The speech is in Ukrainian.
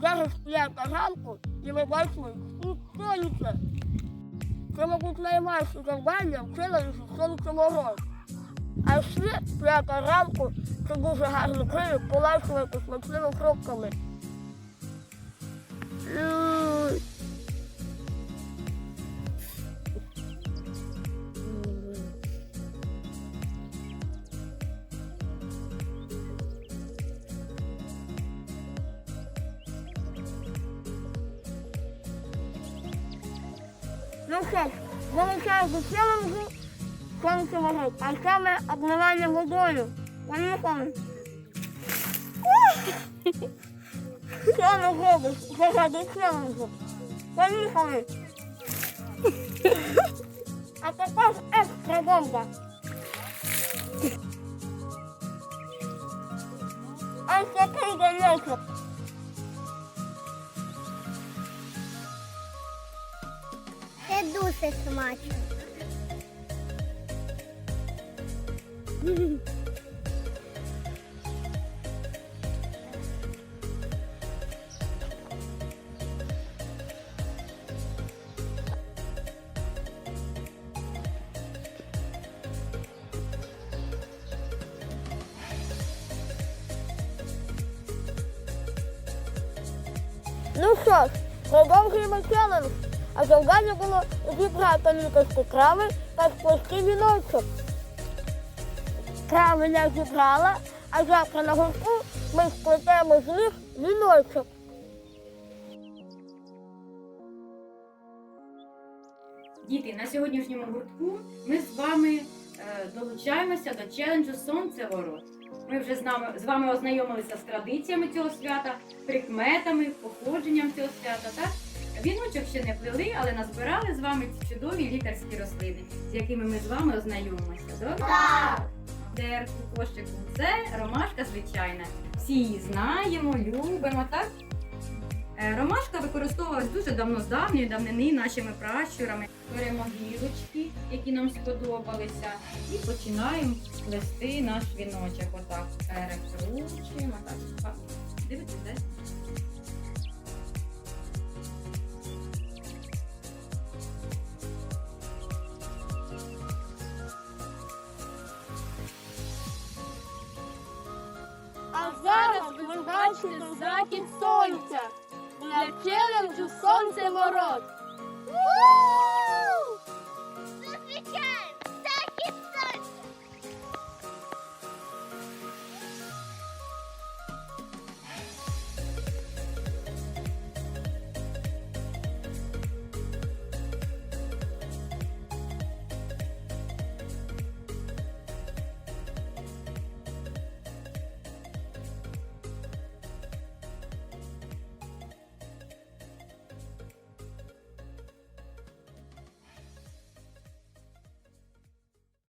Зараз п'ята ранку і ми бачимо, що сонце. Це, мабуть, найменше завдання в челенджі сонце мороз. А ще п'ята ранку це дуже гарний привід полайшувати смачними кропками. Ну що ж, залишаю до челенджу сонце мороз, а саме обливання водою. Поїхали. Що не робиш? Заради челенджу. Поїхали. А тепер екстра бомба. Ось такий ганечок. Дуже смачно. Ну що ж, продовжуємо челендж. А завдання було зібрати лікарські крави та сплести віночок. Крави я зібрала, а завтра на гуртку ми сплетемо з них віночок. Діти, на сьогоднішньому гуртку ми з вами е, долучаємося до челенджу Сонце ворот. Ми вже з вами ознайомилися з традиціями цього свята, прикметами, походженням цього свята. Так? Віночок ще не плели, але назбирали з вами ці чудові лікарські рослини, з якими ми з вами ознайомимося. Добре? Так. Дерку, кошику. Це ромашка звичайна. Всі її знаємо, любимо, так? Е, Ромашка використовувалась дуже давно з давньої давнини нашими пращурами. Беремо гілочки, які нам сподобалися, і починаємо плести наш віночок. Отак перекручуємо. Так. А, Дивіться, де? Ви бачите захід сонця. Для челенджу сонце ворот.